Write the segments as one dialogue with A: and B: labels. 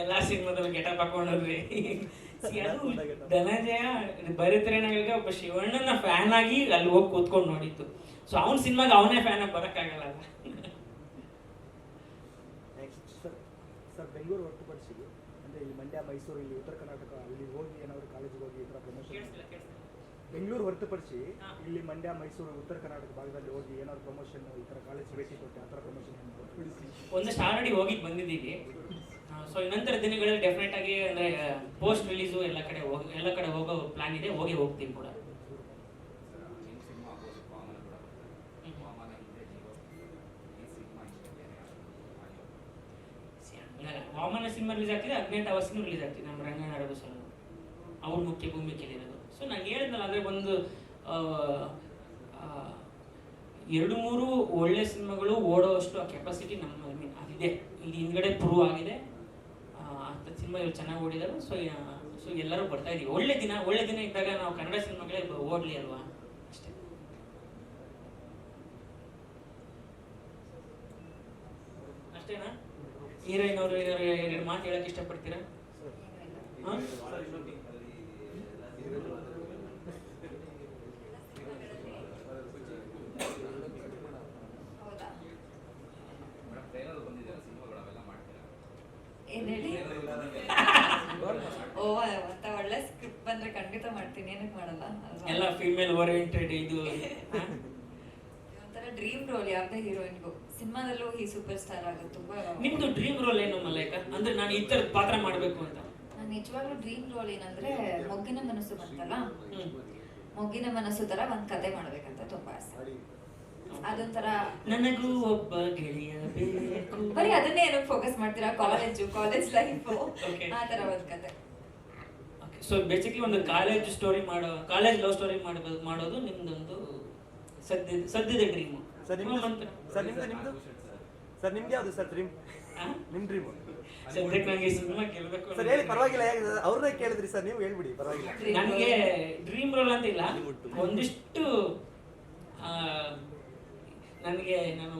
A: ಎಲ್ಲಾ ಸಿನಿಮಾದಲ್ಲಿ ಗೆಟಪ್ ಹಾಕೊಂಡ್ರಿ ಧನಂಜಯ ಬರಿತ್ರೇನಾಗ ಒಬ್ಬ ಶಿವಣ್ಣನ ಫ್ಯಾನ್ ಆಗಿ ಅಲ್ಲಿ ಹೋಗಿ ಕೂತ್ಕೊಂಡು ನೋಡಿತ್ತು ಸೊ ಅವ್ನ ಸಿನಿಮಾಗ ಅವನೇ ಫ್ಯಾನ್ ಆಗಿ ಬರಕ್ಕಾಗಲ್ಲ
B: ಸರ್ ಬೆಂಗಳೂರು ಹೊರತುಪಡಿಸಿ ಅಂದ್ರೆ ಇಲ್ಲಿ ಮಂಡ್ಯ ಮೈಸೂರು ಇಲ್ಲಿ ಉತ್ತರ ಕರ್ನಾಟಕ ಅಲ್ಲಿ ಹೋಗಿ ಏನಾದ್ರು ಕಾಲೇಜಿಗೆ ಹೋಗಿ ಈ ಥರ ಪ್ರಮೋಷನ್. ಬೆಂಗಳೂರು ಹೊರತುಪಡಿಸಿ. ಇಲ್ಲಿ ಮಂಡ್ಯ ಮೈಸೂರು ಉತ್ತರ ಕರ್ನಾಟಕ ಭಾಗದಲ್ಲಿ ಹೋಗಿ ಏನಾದ್ರು ಪ್ರಮೋಷನ್ ಈ ಥರ ಕಾಲೇಜ್ ಭೇಟಿ ಕೊಟ್ಟು ಆ ಥರ ಪ್ರಮೋಷನ್
A: ಒಂದಷ್ಟು ಆಲ್ರೆಡಿ ಹೋಗಿ ಬಂದಿದ್ದೀವಿ. ಸೊ ನಂತರ ದಿನಗಳಲ್ಲಿ ಡೆಫಿನೆಟ್ ಆಗಿ ಅಂದ್ರೆ ಪೋಸ್ಟ್ ರಿಲೀಸು ಎಲ್ಲ ಕಡೆ ಹೋಗಿ ಎಲ್ಲ ಕಡೆ ಹೋಗೋ ಪ್ಲಾನ್ ಇದೆ ಹೋಗಿ ಹೋಗ್ತೀನಿ ಕೂಡ.
C: ವಾಮನ ಸಿನಿಮಾ
A: ರಿಲೀಸ್ ಆಗ್ತಿದೆ ಹದಿನೆಂಟು ಅವರ್ಸ್ಗೂ ರಿಲೀಸ್ ಆಗ್ತಿದೆ ನಮ್ಮ ಅರಬು ಸರ್ ಅವ್ರ ಮುಖ್ಯ ಭೂಮಿಕೆಯಲ್ಲಿರೋದು. ಸೊ ನಾನು ಹೇಳಿದ್ನಲ್ಲ ಅಂದರೆ ಒಂದು ಎರಡು ಮೂರು ಒಳ್ಳೆ ಸಿನಿಮಾಗಳು ಓಡೋವಷ್ಟು ಆ ಕೆಪಾಸಿಟಿ ನಮ್ಮ ಅದಿದೆ ಇಲ್ಲಿ ಹಿಂದ್ಗಡೆ ಪ್ರೂವ್ ಆಗಿದೆ. ಅಂಥ ಸಿನಿಮಾ ಇವ್ರು ಚೆನ್ನಾಗಿ ಓಡಿದಾರೆ ಸೊ ಸೊ ಎಲ್ಲರೂ ಬರ್ತಾ ಇದೀವಿ. ಒಳ್ಳೆ ದಿನ ಒಳ್ಳೆ ದಿನ ಇದ್ದಾಗ ನಾವು ಕನ್ನಡ ಸಿನಿಮಾಗಳೇ ಓಡಲಿ ಅಲ್ವಾ? ಅಷ್ಟೇ. ಅಷ್ಟೇನಾ? ಹೀರೋಯಿನ್ ಅವರು ಎರಡು ಮಾತು ಹೇಳಕ್ ಇಷ್ಟಪಡ್ತೀರಾ?
D: ಏನ್ ಹೇಳಿ? ಓ ಅಂತ ಒಳ್ಳೆ ಸ್ಕ್ರಿಪ್ಟ್ ಬಂದ್ರೆ ಖಂಡಿತ ಮಾಡ್ತೀನಿ. ಏನಕ್ಕೆ ಮಾಡಲ್ಲ?
A: ಎಲ್ಲ ಫೀಮೇಲ್ ಓರಿಯೆಂಟೆಡ್ ಇದು?
D: ಒಂಥರ ಡ್ರೀಮ್ ರೋಲ್ ಯಾವ್ದೇ ಹೀರೋಯಿನ್ಗೂ ಸಿನಿಮಾದಲ್ಲೂ ಈ ಸೂಪರ್ ಸ್ಟಾರ್ ಆಗುತ್ತೆ ತುಂಬಾ
A: ನಿಮ್ದು ಡ್ರೀಮ್ ರೋಲ್ ಏನು ಮಲೈಕ? ಅಂದ್ರೆ ನಾನು ಈ ತರ ಪಾತ್ರ ಮಾಡಬೇಕು ಅಂತ.
D: ನಾನು ನಿಜವಾಗ್ಲೂ ಡ್ರೀಮ್ ರೋಲ್ ಏನಂದ್ರೆ ಮೊಗ್ಗಿನ ಮನಸ್ಸು ಬಂತಲ್ಲ. ಮೊಗ್ಗಿನ ಮನಸ್ಸು ತರ ಒಂದ್ ಕತೆ ಮಾಡ್ಬೇಕಂತ ತುಂಬಾ ಆಸೆ. ಅದೊಂಥರ
A: ನನಗೂ ಒಬ್ಬ ಗೆಳೆಯ
D: ಅದನ್ನೇ ಏನಕ್ಕೆ ಫೋಕಸ್ ಮಾಡ್ತೀರಾ? College college life
A: Okay.
D: ಆ ತರ ಒಂದ್ ಕತೆ.
A: ಸೊ ಬೇಸಿಕ್ಲಿ ಒಂದು ಕಾಲೇಜ್ ಸ್ಟೋರಿ ಮಾಡೋ ಕಾಲೇಜ್ ಲವ್ ಸ್ಟೋರಿ ಮಾಡೋದು ಮಾಡೋದು ನಿಮ್ದೊಂದು ಸದ್ಯ ಸದ್ಯದ ಡ್ರೀಮ್
B: ಸರ್ ನಿಮ್ದು? ಸರ್ ನಿಮ್ದು ನಿಮ್ದು? ಸರ್ ನಿಮ್ಗೆ ಯಾವುದು ಸರ್ ಡ್ರೀಮ್ ನಿಮ್ಮ ಡ್ರೀಮ್
A: ಸದ್ಯಕ್ಕೆ ಸಿನಿಮಾ ಕೇಳಬೇಕು
B: ಸರ್ ಹೇಳಿ ಪರವಾಗಿಲ್ಲ ಯಾಕೆ ಅವ್ರನ್ನೇ ಕೇಳಿದ್ರಿ ಸರ್ ನೀವು ಹೇಳ್ಬಿಡಿ ಪರವಾಗಿಲ್ಲ.
A: ನನಗೆ ಡ್ರೀಮ್ ರೋಲ್ ಅಂತ ಇಲ್ಲ. ಒಂದಿಷ್ಟು ಆ, ನನಗೆ ನಾನು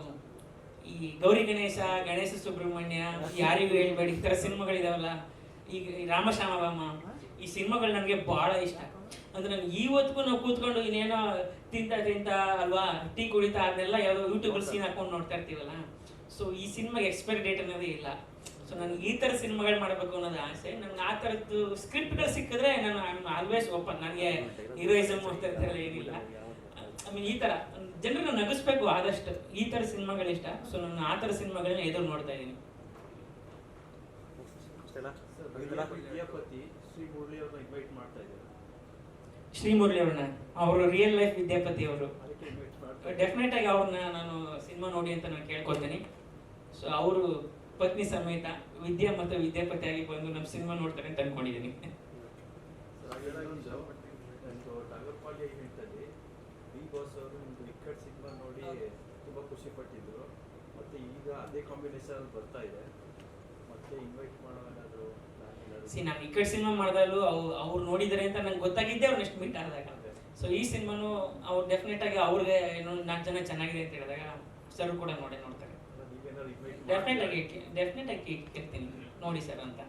A: ಈ ಗೌರಿ ಗಣೇಶ ಗಣೇಶ ಸುಬ್ರಹ್ಮಣ್ಯ ಯಾರಿಗೂ ಹೇಳ್ಬೇಡಿ, ಈ ತರ ಸಿನಿಮಾಗಳಿದಾವಲ್ಲ ಈಗ ಈ ರಾಮಶ್ಯಾಮವಾಮ ಈ ಸಿನಿಮಾಗಳು ನನಗೆ ಬಹಳ ಇಷ್ಟ. ಅಂದ್ರೆ ನಾನು ಇವತ್ತಿಗೂ ನಾವು ಕೂತ್ಕೊಂಡು ಇನ್ನೇನೋ ತಿಂತ ತಿಂತ ಅಲ್ವಾ, ಟೀ ಕುಡಿತಾ ಅದನ್ನೆಲ್ಲ ಯಾವ್ದೋ ಯೂಟ್ಯೂಬಲ್ಲಿ ಸೀನ್ ಹಾಕೊಂಡು ನೋಡ್ತಾ ಇರ್ತೀವಲ್ಲ ಸೊ ಈ ಸಿನಿಮಾಗೆ ಎಕ್ಸ್ಪೈರಿ ಡೇಟ್ ಅನ್ನೋದೇ ಇಲ್ಲ. ಸೊ ನನಗೆ ಈ ಥರ ಸಿನಿಮಾಗಳು ಮಾಡಬೇಕು ಅನ್ನೋದು ಆಸೆ. ನನಗೆ ಆ ಥರದ್ದು ಸ್ಕ್ರಿಪ್ಟ್ಗಳು ಸಿಕ್ಕಿದ್ರೆ ನಾನು ಐ ಆಲ್ವೇಸ್ ಓಪನ್ ನನಗೆ ಹೀರೋಯಿಸಮ್ ಅಂತ ಇರ್ತಾರೆ ಏನಿಲ್ಲ. ಮೀನ್ ಈ ಥರ ಜನರನ್ನ ನಗಿಸ್ಬೇಕು ಆದಷ್ಟು ಈ ಥರ ಸಿನಿಮಾಗಳು ಇಷ್ಟ. ಸೊ ನಾನು ಆ ಥರ ಸಿನಿಮಾಗಳನ್ನ ಎದುರು ನೋಡ್ತಾ ಇದ್ದೀನಿ.
B: ಅಷ್ಟೇನಾ?
E: ವಿದ್ಯಾಪತಿ ಶ್ರೀ ಮುರಳಿ ಅವ್ರನ್ನ
A: ಅವರು ರಿಯಲ್ ಲೈಫ್ ವಿದ್ಯಾಪತಿ ಅವರು. ಡೆಫಿನೆಟ್ ಆಗಿ ಅವ್ರನ್ನ ನಾನು ಸಿನಿಮಾ ನೋಡಿ ಅಂತ ನಾನು ಕೇಳ್ಕೊತೀನಿ ಸೊ ಅವರು ಪತ್ನಿ ಸಮೇತ ವಿದ್ಯಾ ಮತ್ತು ವಿದ್ಯಾಪತಿಯಾಗಿ ಬಂದು ನಮ್ಮ ಸಿನಿಮಾ ನೋಡ್ತಾರೆ ಅಂತ ಅನ್ಕೊಂಡಿದ್ದೀನಿ.
E: ಬಿ ಬಾಸ್ ಅವರು ನಿಮ್ದು ವಿಕೆಟ್ ಸಿನಿಮಾ ನೋಡಿ ತುಂಬಾ ಖುಷಿ ಪಟ್ಟಿದ್ರು. ಮತ್ತೆ ಈಗ ಅದೇ ಕಾಂಬಿನೇಷನ್ ಅಲ್ಲಿ ಬರ್ತಾ ಇದೆ. ಮತ್ತೆ ಇನ್ವೈಟ್ ಮಾಡೋ ಏನಾದ್ರು
A: ಸಿ ನಾನು ವಿಕೆಟ್ ಸಿನಿಮಾ ಮಾಡಿದಾಗಲೂ ಅವು ಅವ್ರು ನೋಡಿದ್ದಾರೆ ಅಂತ ನಂಗೆ ಗೊತ್ತಾಗಿದ್ದೆ ಅವ್ರು ನೆಕ್ಸ್ಟ್ ಮೀಟ್ ಆದಾಗ. ಸೊ ಈ ಸಿನಿಮಾನು ಅವ್ರು ಡೆಫಿನೆಟ್ ಆಗಿ ಅವ್ರಿಗೆ ಇನ್ನೊಂದು ನಾಲ್ಕು ಜನ ಚೆನ್ನಾಗಿದೆ ಅಂತ ಹೇಳಿದಾಗ ಸರ್ ಕೂಡ ನೋಡಿ ನೋಡ್ತಾರೆ. ಡೆಫಿನೆಟ್ ಆಗಿ ಡೆಫಿನೆಟ್ ಆಗಿ ಕೇಳ್ತೀನಿ. ನೋಡಿ ಸರ್ ಅಂತ.